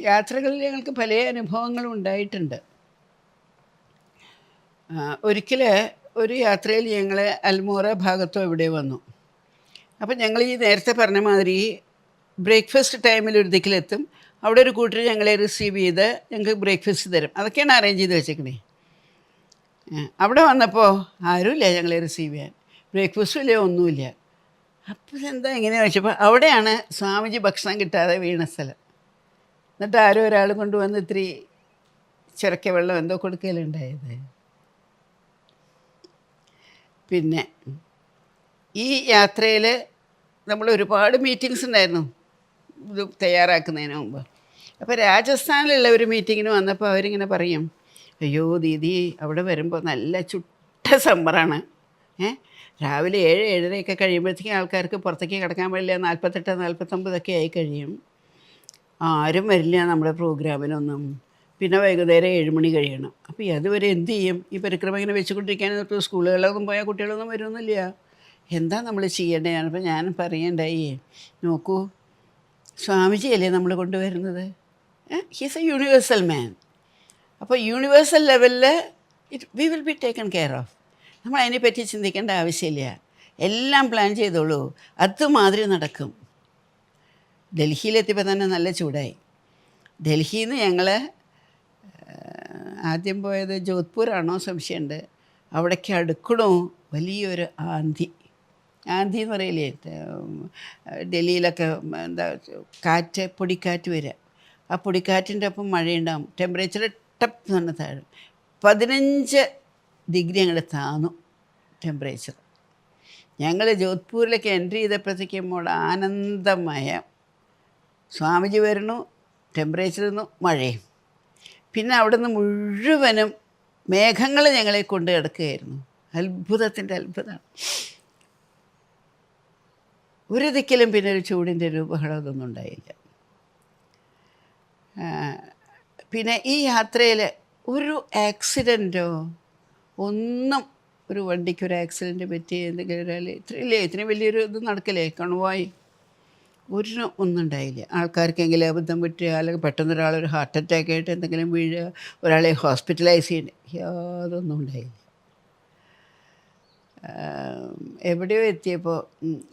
യാത്രകളിൽ ഞങ്ങൾക്ക് പല അനുഭവങ്ങളും ഉണ്ടായിട്ടുണ്ട്. ഒരിക്കൽ ഒരു യാത്രയിൽ ഞങ്ങൾ അൽമോറ ഭാഗത്തോ എവിടെ വന്നു. അപ്പം ഞങ്ങൾ ഈ നേരത്തെ പറഞ്ഞ മാതിരി ബ്രേക്ക്ഫാസ്റ്റ് ടൈമിൽ ഒരു ദിക്കിലെത്തും. അവിടെ ഒരു കൂട്ടർ ഞങ്ങളെ റിസീവ് ചെയ്ത് ഞങ്ങൾക്ക് ബ്രേക്ക്ഫാസ്റ്റ് തരും. അതൊക്കെയാണ് അറേഞ്ച് ചെയ്ത് വെച്ചേക്കണേ. അവിടെ വന്നപ്പോൾ ആരുമില്ല ഞങ്ങളെ റിസീവ് ചെയ്യാൻ. ബ്രേക്ക്ഫാസ്റ്റും ഇല്ല ഒന്നുമില്ല. അപ്പോൾ എന്താ ഇങ്ങനെ വെച്ചപ്പോൾ അവിടെയാണ് സ്വാമിജി ഭക്ഷണം കിട്ടാതെ വീണ സ്ഥലം. എന്നിട്ട് ആരോ ഒരാൾ കൊണ്ടുവന്ന് ഇത്തിരി ചിരക്ക വെള്ളം എന്തോ കൊടുക്കലുണ്ടായത് പിന്നെ ഈ യാത്രയിൽ നമ്മൾ ഒരുപാട് മീറ്റിങ്സ് ഉണ്ടായിരുന്നു. ഇത് തയ്യാറാക്കുന്നതിന് മുമ്പ്. അപ്പോൾ രാജസ്ഥാനിലുള്ള ഒരു മീറ്റിങ്ങിന് വന്നപ്പോൾ അവരിങ്ങനെ പറയും അയ്യോ ദീദി അവിടെ വരുമ്പോൾ നല്ല ചുട്ട സമ്മറാണ്. ഏ? രാവിലെ ഏഴ് ഏഴരയൊക്കെ കഴിയുമ്പോഴത്തേക്കും ആൾക്കാർക്ക് പുറത്തേക്ക് കിടക്കാൻ പാടില്ല. നാൽപ്പത്തെട്ട് നാൽപ്പത്തൊമ്പതൊക്കെ ആയി കഴിയും. ആരും വരില്ല നമ്മുടെ പ്രോഗ്രാമിനൊന്നും. പിന്നെ വൈകുന്നേരം ഏഴ് മണി കഴിയണം. അപ്പോൾ അതുവരെ എന്ത് ചെയ്യും? ഈ പരിക്രമം ഇങ്ങനെ വെച്ചുകൊണ്ടിരിക്കാൻ ഇപ്പോൾ സ്കൂളുകളിലൊന്നും പോയാൽ കുട്ടികളൊന്നും വരുമൊന്നുമില്ല എന്താ നമ്മൾ ചെയ്യേണ്ടത് അപ്പോൾ ഞാൻ പറയണ്ടായി. നോക്കൂ. സ്വാമിജിയല്ലേ നമ്മൾ കൊണ്ടുവരുന്നത്? ഹീസ് എ യൂണിവേഴ്സൽ മാൻ അപ്പോൾ യൂണിവേഴ്സൽ ലെവലിൽ it we will be taken care of നമ്മൾ അതിനെപ്പറ്റി ചിന്തിക്കേണ്ട ആവശ്യമില്ല. എല്ലാം പ്ലാൻ ചെയ്തോളൂ. അതുമാതിരി നടക്കും. ഡൽഹിയിലെത്തിയപ്പോൾ തന്നെ നല്ല ചൂടായി. ഡൽഹിയിൽ നിന്ന് ഞങ്ങൾ ആദ്യം പോയത് ജോധ്പൂരാണോ സംശയമുണ്ട് അവിടേക്ക് അടുക്കണോ? വലിയൊരു ആന്തി. ആന്തി എന്ന് പറയില്ലേ ഡൽഹിയിലൊക്കെ എന്താ കാറ്റ് പൊടിക്കാറ്റ് വരിക ആ പൊടിക്കാറ്റിന്റെ ഒപ്പം മഴയുണ്ടാകും ടെമ്പറേച്ചർ ടപ്പ് തന്നെ താഴും. പതിനഞ്ച് ഡിഗ്രി അങ്ങോട്ട് താന്നു ടെമ്പറേച്ചർ ഞങ്ങൾ ജോധ്പൂരിലേക്ക് എൻട്രി ചെയ്തപ്പോഴത്തേക്കും ആനന്ദമയം സ്വാമിജി വരുന്നു ടെമ്പറേച്ചർ നിന്നു മഴയും. പിന്നെ അവിടുന്ന് മുഴുവനും മേഘങ്ങൾ ഞങ്ങളെ കൊണ്ട് കിടക്കുകയായിരുന്നു. അത്ഭുതത്തിന്റെ അത്ഭുതമാണ് ഒരു ദിക്കിലും പിന്നെ ഒരു ചൂടിന്റെ രൂപങ്ങളോ ഇതൊന്നും ഉണ്ടായില്ല. പിന്നെ ഈ യാത്രയിൽ ഒരു ആക്സിഡന്റോ ഒന്നും ഒരു വണ്ടിക്ക് ഒരു ആക്സിഡന്റ് പറ്റി എന്തെങ്കിലും ഒരാൾ ഇത്രയില്ലേ ഇത്രയും വലിയൊരു ഇത് നടക്കില്ലേ? കണുവായി. ഒരു ഒന്നും ഉണ്ടായില്ല. ആൾക്കാർക്കെങ്കിലും അബദ്ധം പറ്റുക അല്ലെങ്കിൽ പെട്ടെന്ന് ഒരാളൊരു ഹാർട്ട് അറ്റാക്ക് ആയിട്ട് എന്തെങ്കിലും വീഴുക ഒരാളെ ഹോസ്പിറ്റലൈസ് ചെയ്യുക യാതൊന്നും ഉണ്ടായില്ല. എവിടെയോ എത്തിയപ്പോൾ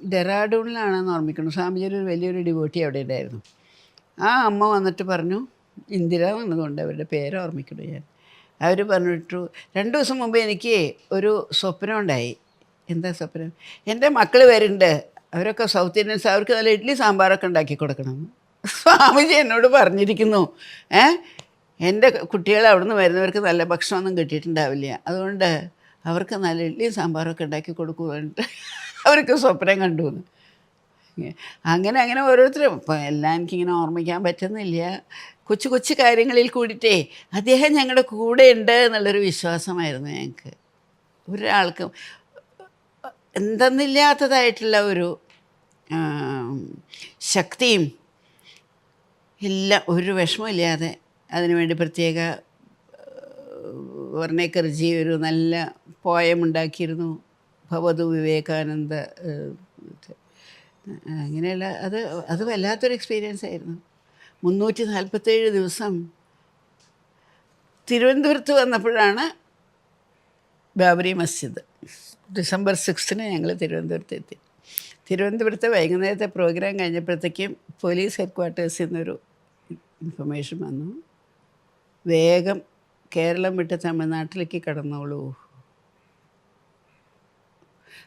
ഡെറാഡൂണിലാണെന്ന് ഓർമ്മിക്കുന്നു. സ്വാമിജി ഒരു വലിയൊരു ഡിവോട്ടി അവിടെ ഉണ്ടായിരുന്നു. ആ അമ്മ വന്നിട്ട് പറഞ്ഞു ഇന്ദിര എന്നതുകൊണ്ട് അവരുടെ പേര് ഓർമ്മിക്കുന്നു ഞാൻ. അവർ പറഞ്ഞിട്ടു രണ്ട് ദിവസം മുമ്പ് എനിക്ക് ഒരു സ്വപ്നം ഉണ്ടായി. എന്താ സ്വപ്നം? എന്റെ മക്കൾ വരുന്നുണ്ട്. അവരൊക്കെ സൗത്ത് ഇന്ത്യൻസ് അവർക്ക് നല്ല ഇഡ്ഡലി സാമ്പാറൊക്കെ ഉണ്ടാക്കി കൊടുക്കണം. സ്വാമിജി എന്നോട് പറഞ്ഞിരിക്കുന്നു. ഏ? എന്റെ കുട്ടികൾ അവിടുന്ന് വരുന്നവർക്ക് നല്ല ഭക്ഷണമൊന്നും കിട്ടിയിട്ടുണ്ടാവില്ല. അതുകൊണ്ട് അവർക്ക് നല്ല ഇഡ്ഡലിയും സാമ്പാറൊക്കെ ഉണ്ടാക്കി കൊടുക്കുന്നുണ്ട് അവർക്ക് സ്വപ്നം കണ്ടു അങ്ങനെ അങ്ങനെ ഓരോരുത്തരും. ഇപ്പം എല്ലാം എനിക്കിങ്ങനെ ഓർമ്മിക്കാൻ പറ്റുന്നില്ല. കൊച്ചു കൊച്ചു കാര്യങ്ങളിൽ കൂടിയിട്ടേ അദ്ദേഹം ഞങ്ങളുടെ കൂടെ ഉണ്ട് എന്നുള്ളൊരു വിശ്വാസമായിരുന്നു ഞങ്ങൾക്ക്. ഒരാൾക്കും എന്തെന്നില്ലാത്തതായിട്ടുള്ള ഒരു ശക്തിയും എല്ലാം ഒരു വിഷമമില്ലാതെ അതിനുവേണ്ടി പ്രത്യേക വർണേക്കർജി ഒരു നല്ല പോയമുണ്ടാക്കിയിരുന്നു ഭവതു വിവേകാനന്ദ അങ്ങനെയുള്ള അത് അത് വല്ലാത്തൊരു എക്സ്പീരിയൻസ് ആയിരുന്നു. മുന്നൂറ്റി നാൽപ്പത്തേഴ് ദിവസം തിരുവനന്തപുരത്ത് വന്നപ്പോഴാണ് ബാബരി മസ്ജിദ്. ഡിസംബർ സിക്സ്തിന് ഞങ്ങൾ തിരുവനന്തപുരത്ത് എത്തി തിരുവനന്തപുരത്തെ വൈകുന്നേരത്തെ പ്രോഗ്രാം കഴിഞ്ഞപ്പോഴത്തേക്കും പോലീസ് ഹെഡ് ക്വാർട്ടേഴ്സിൽ നിന്നൊരു ഇൻഫർമേഷൻ വന്നു. വേഗം കേരളം വിട്ട് തമിഴ്നാട്ടിലേക്ക് കടന്നോളൂ.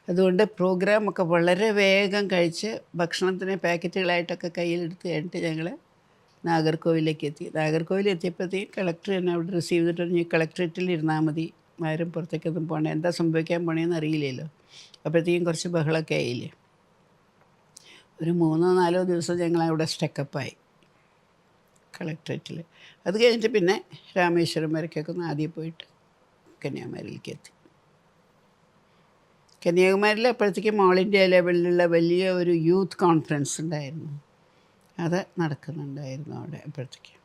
അതുകൊണ്ട് പ്രോഗ്രാമൊക്കെ വളരെ വേഗം കഴിച്ച് ഭക്ഷണത്തിന് പാക്കറ്റുകളായിട്ടൊക്കെ കയ്യിലെടുത്ത് കഴിഞ്ഞിട്ട് ഞങ്ങൾ നാഗർകോവിലേക്ക് എത്തി. നാഗർകോവിൽ എത്തിയപ്പോഴത്തേക്കും കളക്ടർ എന്നെ അവിടെ റിസീവ് ചെയ്തിട്ട് ഈ കളക്ടറേറ്റിൽ ഇരുന്നാൽ മതി. ആരും പുറത്തേക്കൊന്നും പോകണേ എന്താ സംഭവിക്കാൻ പോണേന്ന് അറിയില്ലല്ലോ. അപ്പോഴത്തേക്കും കുറച്ച് ബഹളമൊക്കെ ആയില്ലേ? ഒരു മൂന്നോ നാലോ ദിവസം ഞങ്ങൾ അവിടെ സ്റ്റെക്കപ്പായി കളക്ടറേറ്റിൽ അത് കഴിഞ്ഞിട്ട് പിന്നെ രാമേശ്വരം വരയ്ക്കൊക്കെ ഒന്ന് ആദ്യം പോയിട്ട് കന്യാകുമാരിയിലേക്ക് എത്തി. കന്യാകുമാരിയിൽ അപ്പോഴത്തേക്ക് മോൾ ഇന്ത്യ ലെവലിലുള്ള വലിയ ഒരു യൂത്ത് കോൺഫറൻസ് ഉണ്ടായിരുന്നു. അത് നടക്കുന്നുണ്ടായിരുന്നു അവിടെ അപ്പോഴത്തേക്കും.